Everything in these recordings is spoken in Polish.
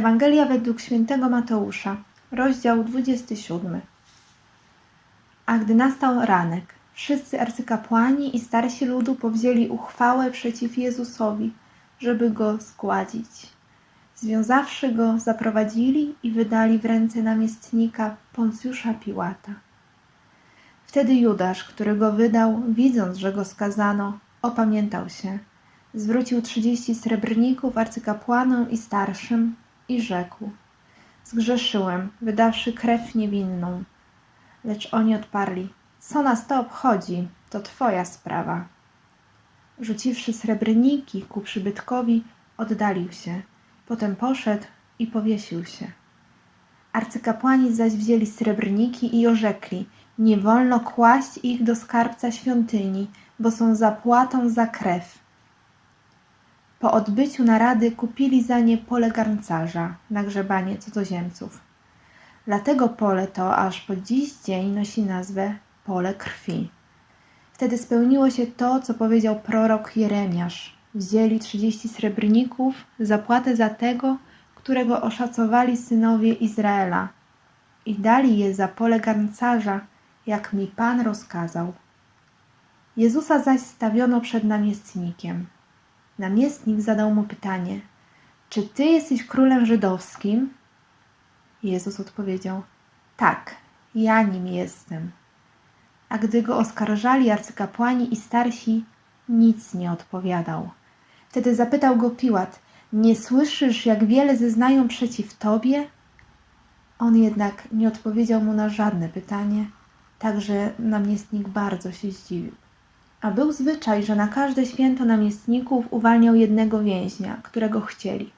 Ewangelia według świętego Mateusza, rozdział 27. A gdy nastał ranek, wszyscy arcykapłani i starsi ludu powzięli uchwałę przeciw Jezusowi, żeby go zgładzić. Związawszy go, zaprowadzili i wydali w ręce namiestnika Poncjusza Piłata. Wtedy Judasz, który go wydał, widząc, że go skazano, opamiętał się. Zwrócił trzydzieści srebrników arcykapłanom i starszym i rzekł: Zgrzeszyłem, wydawszy krew niewinną. Lecz oni odparli: Co nas to obchodzi? To twoja sprawa. Rzuciwszy srebrniki ku przybytkowi, oddalił się. Potem poszedł i powiesił się. Arcykapłani zaś wzięli srebrniki i orzekli: Nie wolno kłaść ich do skarbca świątyni, bo są zapłatą za krew. Po odbyciu narady kupili za nie pole garncarza na grzebanie cudzoziemców. Dlatego pole to aż po dziś dzień nosi nazwę pole krwi. Wtedy spełniło się to, co powiedział prorok Jeremiasz. Wzięli trzydzieści srebrników, zapłatę za tego, którego oszacowali synowie Izraela i dali je za pole garncarza, jak mi Pan rozkazał. Jezusa zaś stawiono przed namiestnikiem. Namiestnik zadał mu pytanie: Czy ty jesteś królem żydowskim? Jezus odpowiedział: Tak, ja nim jestem. A gdy go oskarżali arcykapłani i starsi, nic nie odpowiadał. Wtedy zapytał go Piłat: Nie słyszysz, jak wiele zeznają przeciw tobie? On jednak nie odpowiedział mu na żadne pytanie, także namiestnik bardzo się zdziwił. A był zwyczaj, że na każde święto namiestników uwalniał jednego więźnia, którego chcieli.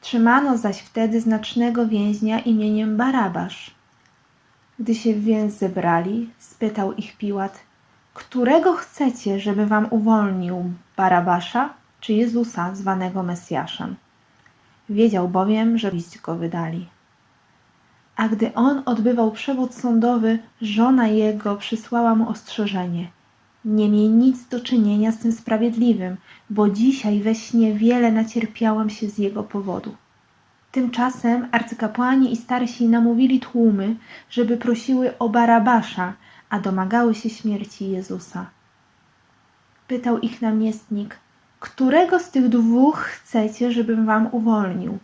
Trzymano zaś wtedy znacznego więźnia imieniem Barabasz. Gdy się więc zebrali, spytał ich Piłat, którego chcecie, żeby wam uwolnił, Barabasza czy Jezusa, zwanego Mesjaszem? Wiedział bowiem, że liść go wydali. A gdy on odbywał przewód sądowy, żona jego przysłała mu ostrzeżenie – nie miej nic do czynienia z tym sprawiedliwym, bo dzisiaj we śnie wiele nacierpiałam się z jego powodu. Tymczasem arcykapłani i starsi namówili tłumy, żeby prosiły o Barabasza, a domagały się śmierci Jezusa. Pytał ich namiestnik, którego z tych dwóch chcecie, żebym wam uwolnił?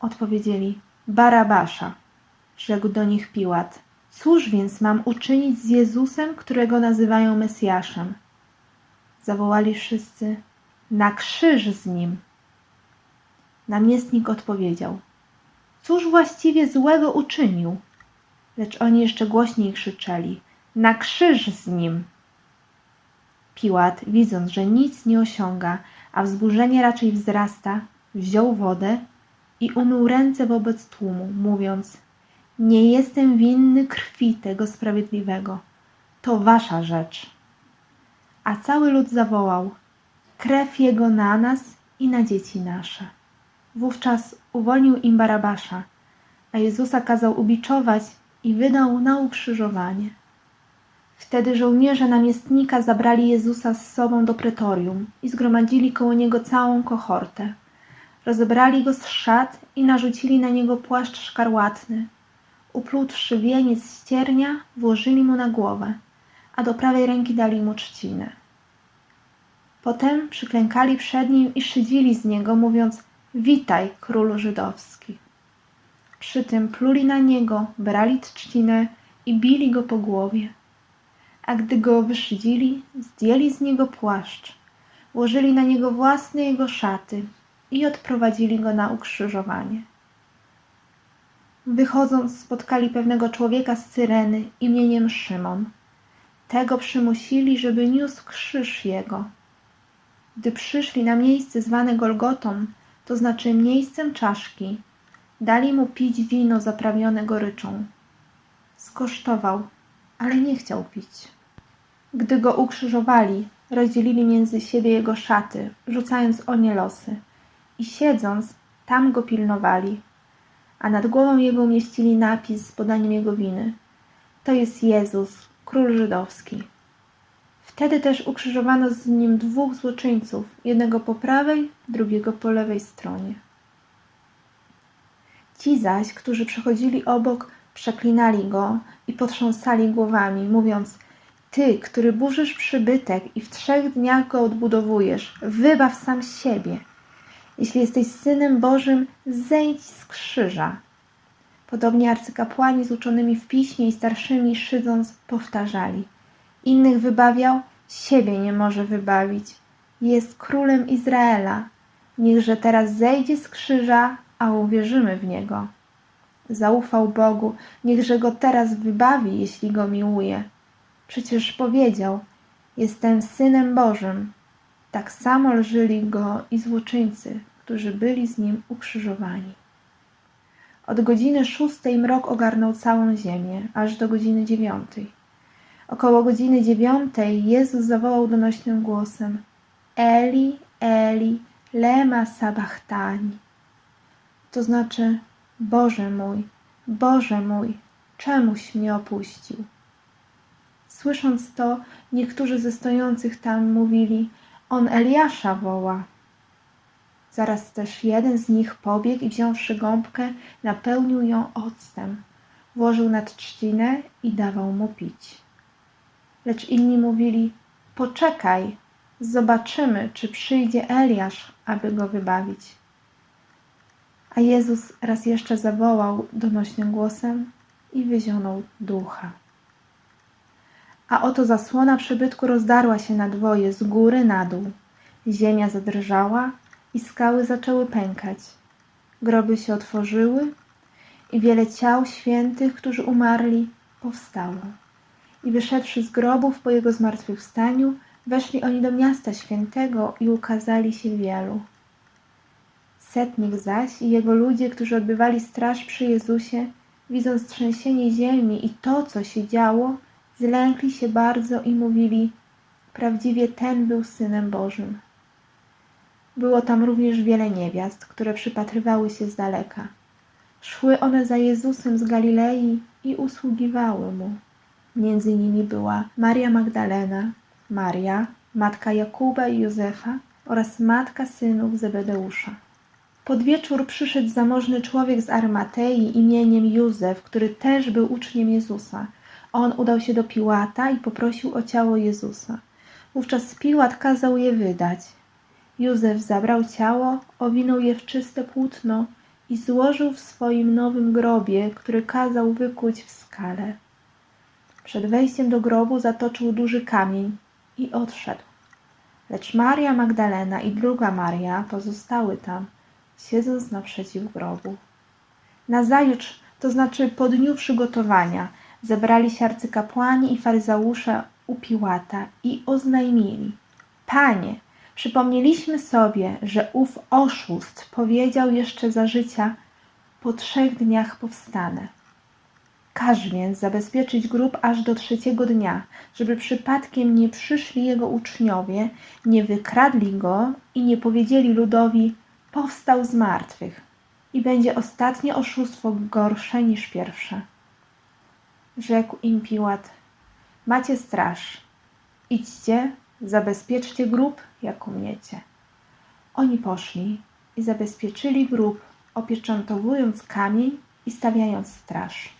Odpowiedzieli, Barabasza. Rzekł do nich Piłat, Cóż więc mam uczynić z Jezusem, którego nazywają Mesjaszem? Zawołali wszyscy: Na krzyż z nim! Namiestnik odpowiedział: Cóż właściwie złego uczynił? Lecz oni jeszcze głośniej krzyczeli: Na krzyż z nim! Piłat, widząc, że nic nie osiąga, a wzburzenie raczej wzrasta, wziął wodę i umył ręce wobec tłumu, mówiąc: nie jestem winny krwi tego sprawiedliwego. To wasza rzecz. A cały lud zawołał: Krew jego na nas i na dzieci nasze. Wówczas uwolnił im Barabasza, a Jezusa kazał ubiczować i wydał na ukrzyżowanie. Wtedy żołnierze namiestnika zabrali Jezusa z sobą do pretorium i zgromadzili koło niego całą kohortę. Rozebrali go z szat i narzucili na niego płaszcz szkarłatny, uplutwszy wieniec z ciernia, włożyli mu na głowę, a do prawej ręki dali mu trzcinę. Potem przyklękali przed nim i szydzili z niego, mówiąc: Witaj, królu żydowski. Przy tym pluli na niego, brali trzcinę i bili go po głowie. A gdy go wyszydzili, zdjęli z niego płaszcz, włożyli na niego własne jego szaty i odprowadzili go na ukrzyżowanie. Wychodząc, spotkali pewnego człowieka z Cyreny imieniem Szymon. Tego przymusili, żeby niósł krzyż jego. Gdy przyszli na miejsce zwane Golgotą, to znaczy miejscem czaszki, dali mu pić wino zaprawione goryczą. Skosztował, ale nie chciał pić. Gdy go ukrzyżowali, rozdzielili między siebie jego szaty, rzucając o nie losy. I siedząc, tam go pilnowali a nad głową jego umieścili napis z podaniem jego winy. To jest Jezus, król żydowski. Wtedy też ukrzyżowano z nim dwóch złoczyńców, jednego po prawej, drugiego po lewej stronie. Ci zaś, którzy przechodzili obok, przeklinali go i potrząsali głowami, mówiąc: Ty, który burzysz przybytek i w trzech dniach go odbudowujesz, wybaw sam siebie. Jeśli jesteś synem Bożym, zejdź z krzyża. Podobnie arcykapłani z uczonymi w piśmie i starszymi szydząc powtarzali. Innych wybawiał, siebie nie może wybawić. Jest królem Izraela. Niechże teraz zejdzie z krzyża, a uwierzymy w niego. Zaufał Bogu, niechże go teraz wybawi, jeśli go miłuje. Przecież powiedział: Jestem synem Bożym. Tak samo lżyli go i złoczyńcy, którzy byli z nim ukrzyżowani. Od godziny szóstej mrok ogarnął całą ziemię, aż do godziny dziewiątej. Około godziny dziewiątej Jezus zawołał donośnym głosem: Eli, Eli, lema sabachthani. To znaczy: Boże mój, Boże mój, czemuś mnie opuścił? Słysząc to, niektórzy ze stojących tam mówili: On Eliasza woła. Zaraz też jeden z nich pobiegł i wziąwszy gąbkę, napełnił ją octem, włożył nad trzcinę i dawał mu pić. Lecz inni mówili: Poczekaj, zobaczymy, czy przyjdzie Eliasz, aby go wybawić. A Jezus raz jeszcze zawołał donośnym głosem i wyzionął ducha. A oto zasłona przybytku rozdarła się na dwoje z góry na dół. Ziemia zadrżała i skały zaczęły pękać. Groby się otworzyły i wiele ciał świętych, którzy umarli, powstało. I wyszedłszy z grobów po jego zmartwychwstaniu, weszli oni do miasta świętego i ukazali się wielu. Setnik zaś i jego ludzie, którzy odbywali straż przy Jezusie, widząc trzęsienie ziemi i to, co się działo, zlękli się bardzo i mówili: Prawdziwie ten był synem Bożym. Było tam również wiele niewiast, które przypatrywały się z daleka. Szły one za Jezusem z Galilei i usługiwały mu. Między nimi była Maria Magdalena, Maria, matka Jakuba i Józefa oraz matka synów Zebedeusza. Pod wieczór przyszedł zamożny człowiek z Armatei imieniem Józef, który też był uczniem Jezusa. On udał się do Piłata i poprosił o ciało Jezusa. Wówczas Piłat kazał je wydać. Józef zabrał ciało, owinął je w czyste płótno i złożył w swoim nowym grobie, który kazał wykuć w skale. Przed wejściem do grobu zatoczył duży kamień i odszedł. Lecz Maria Magdalena i druga Maria pozostały tam, siedząc naprzeciw grobu. Nazajutrz, to znaczy po dniu przygotowania, zebrali się arcykapłani i faryzeusze u Piłata i oznajmili: Panie, przypomnieliśmy sobie, że ów oszust powiedział jeszcze za życia: Po trzech dniach powstanę. Każ więc zabezpieczyć grób aż do trzeciego dnia, żeby przypadkiem nie przyszli jego uczniowie, nie wykradli go i nie powiedzieli ludowi: Powstał z martwych. I będzie ostatnie oszustwo gorsze niż pierwsze. Rzekł im Piłat: Macie straż. Idźcie, Zabezpieczcie grób, jak umiecie. Oni poszli i zabezpieczyli grób, opieczętowując kamień i stawiając straż.